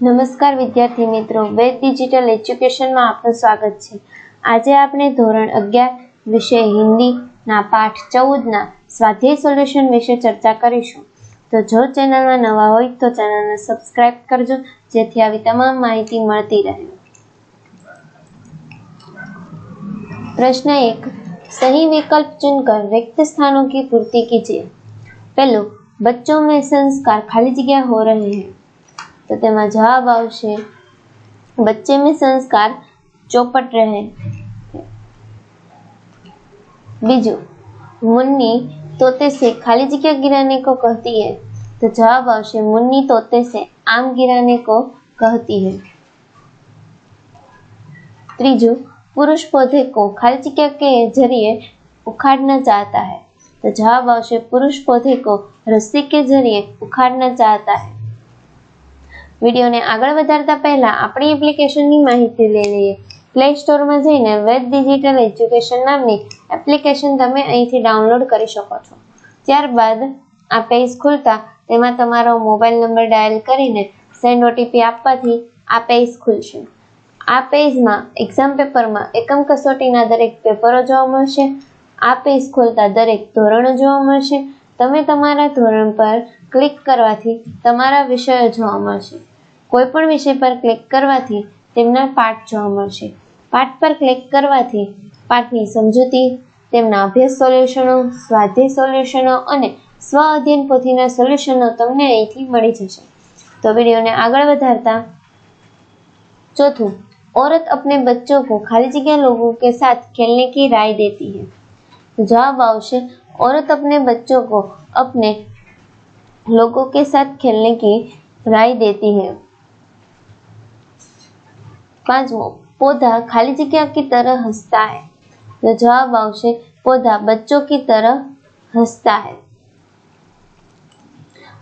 નમસ્કાર વિદ્યાર્થી મિત્રો વેદ ડિજિટલ એજ્યુકેશનમાં આપનું સ્વાગત છે આજે આપણે ધોરણ અગિયાર વિષય હિન્દીના પાઠ ચૌદના સ્વાધ્યાય સોલ્યુશન વિશે ચર્ચા કરીશું તો જો ચેનલમાં નવા હોય તો ચેનલને સબસ્ક્રાઇબ કરજો જેથી આવી તમામ માહિતી મળતી રહે प्रश्न एक सही विकल्प चुनकर रिक्त स्थानों की पूर्ति कीजिए पहलो बच्चों में संस्कार खाली जगह हो रहे हैं તો તેમાં જવાબ આવશે बच्चे में संस्कार चौपट रहे बीजू मुन्नी तोते से खाली जगह गिराने को कहती है तो जवाब आवश्य मुन्नी तोते से आम गिराने को कहती है त्रीजू पुरुष पौधे को खाली जगह के जरिए उखाड़ना चाहता है तो जवाब आवश्य पुरुष पौधे को रस्सी के जरिए उखाड़ना चाहता है વિડીયોને આગળ વધારતા પહેલા આપણી એપ્લિકેશનની માહિતી લઈ લઈએ. પ્લે સ્ટોરમાં જઈને વેદ ડિજિટલ એજ્યુકેશન નામની એપ્લિકેશન તમે અહીંથી ડાઉનલોડ કરી શકો છો. ત્યારબાદ આ પેજ ખુલતા તેમાં તમારો મોબાઈલ નંબર ડાયલ કરીને સેન્ડ ઓટીપી આપવાથી આ પેજ ખુલશે. આ પેજમાં એક્ઝામ પેપરમાં એકમ કસોટીના દરેક પેપરો જોવા મળશે. આ પેજ ખોલતા દરેક ધોરણો જોવા મળશે. તમે તમારા ધોરણ પર ક્લિક કરવાથી તમારા વિષયો જોવા મળશે કોઈ પણ વિષય પર ક્લિક કરવાથી તેમના પાઠ જોવા મળશે પાઠ પર ક્લિક કરવાથી પાઠની સમજૂતી તેમના અભ્યાસ સોલ્યુશનો સ્વાધ્યાય સોલ્યુશનો અને સ્વ અધ્યયન પોથીના સોલ્યુશનો તમને અહીંથી મળી જશે તો વિડીયોને આગળ વધારતા चौथों औरत अपने बच्चों को खाली जगह लोगों के साथ खेलने की राय देती है जवाब आवश्य औरत अपने बच्चों को अपने लोगों के साथ खेलने की राय देती है। पांचवो, पौधा खाली जगह की तरह हंसता है। तो जवाब आवश्य पौधा बच्चों की तरह हंसता है।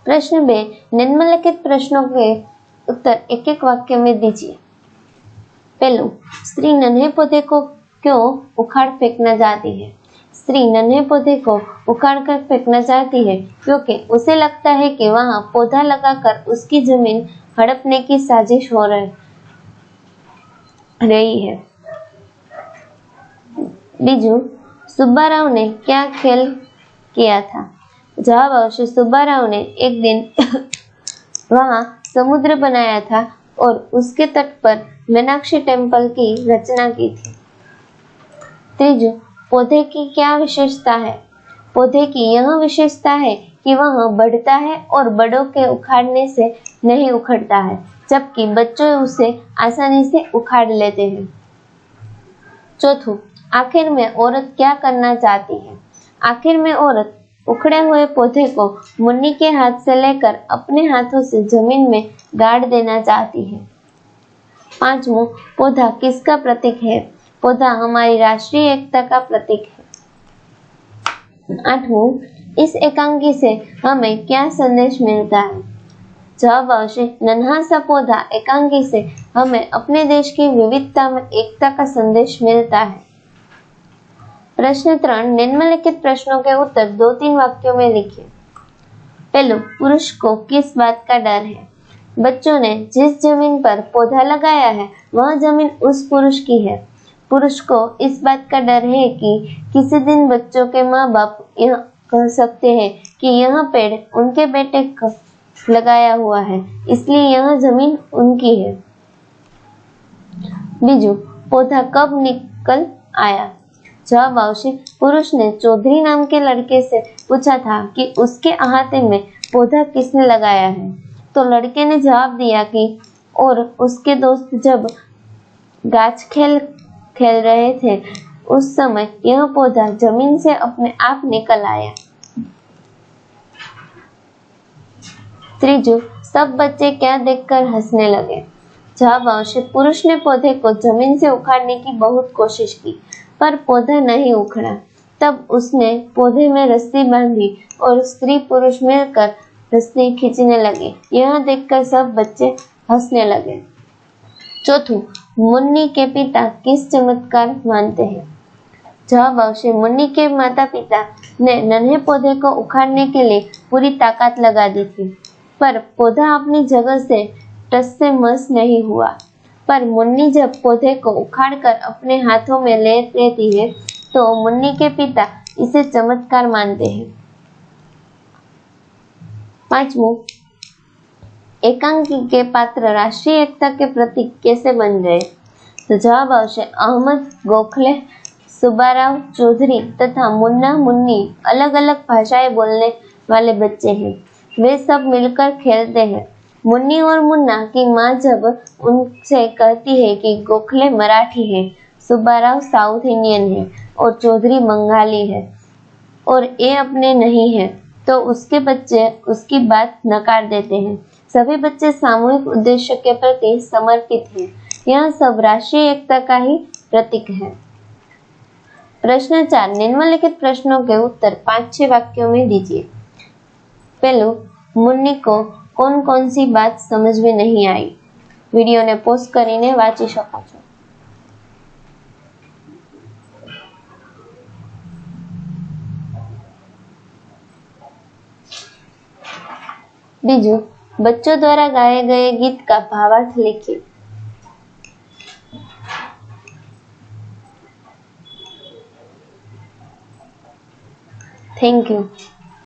प्रश्न बे, निम्नलिखित प्रश्नों के उत्तर एक एक वाक्य में दीजिए। पहलू, स्त्री नन्हे पौधे को क्यों उखाड़ फेंकना चाहती है? स्त्री नन्हे पौधे को उखाड़ कर फेंकना चाहती है, क्योंकि उसे लगता है कि वहाँ पौधा लगाकर उसकी ज़मीन हड़पने की साजिश हो रही है। बीजू, सुब्बाराव ने क्या खेल किया था? जवाब अवश्य, सुब्बाराव ने एक दिन वहाँ समुद्र बनाया था और उसके तट पर मीनाक्षी टेंपल की रचना की थी। तीजू पौधे की क्या विशेषता है? पौधे की यह विशेषता है कि वह बढ़ता है और बड़ों के उखाड़ने से नहीं उखड़ता है, जबकि बच्चों उसे आसानी से उखाड़ लेते हैं। चौथों, आखिर में औरत क्या करना चाहती है? आखिर में औरत उखड़े हुए पौधे को मुन्नी के हाथ से लेकर अपने हाथों से ज़मीन में गाड़ देना चाहती है। पांचवो पौधा किसका प्रतीक है? पौधा हमारी राष्ट्रीय एकता का प्रतीक है। आठवों इस एकांकी से हमें क्या संदेश मिलता है? जवाब आवश्यक, नन्हा सा पौधा एकांकी से हमें अपने देश की विविधता में एकता का संदेश मिलता है। प्रश्न त्रण, निम्नलिखित प्रश्नों के उत्तर दो तीन वाक्यों में लिखिए। पहलो, पुरुष को किस बात का डर है? बच्चों ने जिस ज़मीन पर पौधा लगाया है, वह ज़मीन उस पुरुष की है। पुरुष को इस बात का डर है कि किसी दिन बच्चों के माँ बाप यह कह सकते हैं कि यह पेड़ उनके बेटे का लगाया हुआ है, इसलिए यह ज़मीन उनकी है। बीजू, पौधा कब निकल आया? जवाब आवश्य पुरुष ने चौधरी नाम के लड़के से पूछा था कि उसके अहाते में पौधा किसने लगाया है। तो लड़के ने जवाब दिया कि और उसके दोस्त जब गाछ खेल खेल रहे थे। उस समय यह पौधा ज़मीन से अपने आप निकल आया। त्रिजु, सब बच्चे क्या देखकर हंसने लगे। जवाब आवश्यक पुरुष ने पौधे को ज़मीन से उखाड़ने की बहुत कोशिश की, पर पौधा नहीं उखड़ा। तब उसने पौधे में रस्सी बांधी और स्त्री पुरुष मिलकर रस्सी खींचने लगे। यह देखकर सब बच्चे हंसने लगे। चौथों मुन्नी के पिता किस चमत्कार मानते हैं? जवाब आवश्य मुन्नी के माता पिता ने नन्हे पौधे को उखाड़ने के लिए पूरी ताकत लगा दी थी, पर पौधा अपनी जगह से टस से मस नहीं हुआ। पर मुन्नी जब पौधे को उखाड़कर अपने हाथों में ले लेती है तो मुन्नी के पिता इसे चमत्कार मानते हैं। पांचवो एकांकी के पात्र राष्ट्रीय एकता के प्रतीक कैसे बन गए? तो जवाब अहमद गोखले सुबाराव चौधरी तथा मुन्ना मुन्नी अलग अलग भाषाएँ बोलने वाले बच्चे हैं। वे सब मिलकर खेलते हैं। मुन्नी और मुन्ना की माँ जब उनसे कहती है कि गोखले मराठी है, सुब्बाराव साउथ इंडियन है और चौधरी बंगाली है और ये अपने नहीं है तो उसके बच्चे उसकी बात नकार देते हैं। सभी बच्चे सामूहिक उद्देश्य के प्रति समर्पित हैं यह सब राष्ट्रीय एकता का ही प्रतीक है प्रश्न चार निम्नलिखित प्रश्नों के उत्तर पांच छह वाक्यों में दीजिए पहलू मुन्नी को कौन कौन सी बात समझ में नहीं आई वीडियो ने પોસ્ટ કરીને વાંચી શકો છો बीजू बच्चों द्वारा गाए गए गीत का भावार्थ लिखिए। Thank you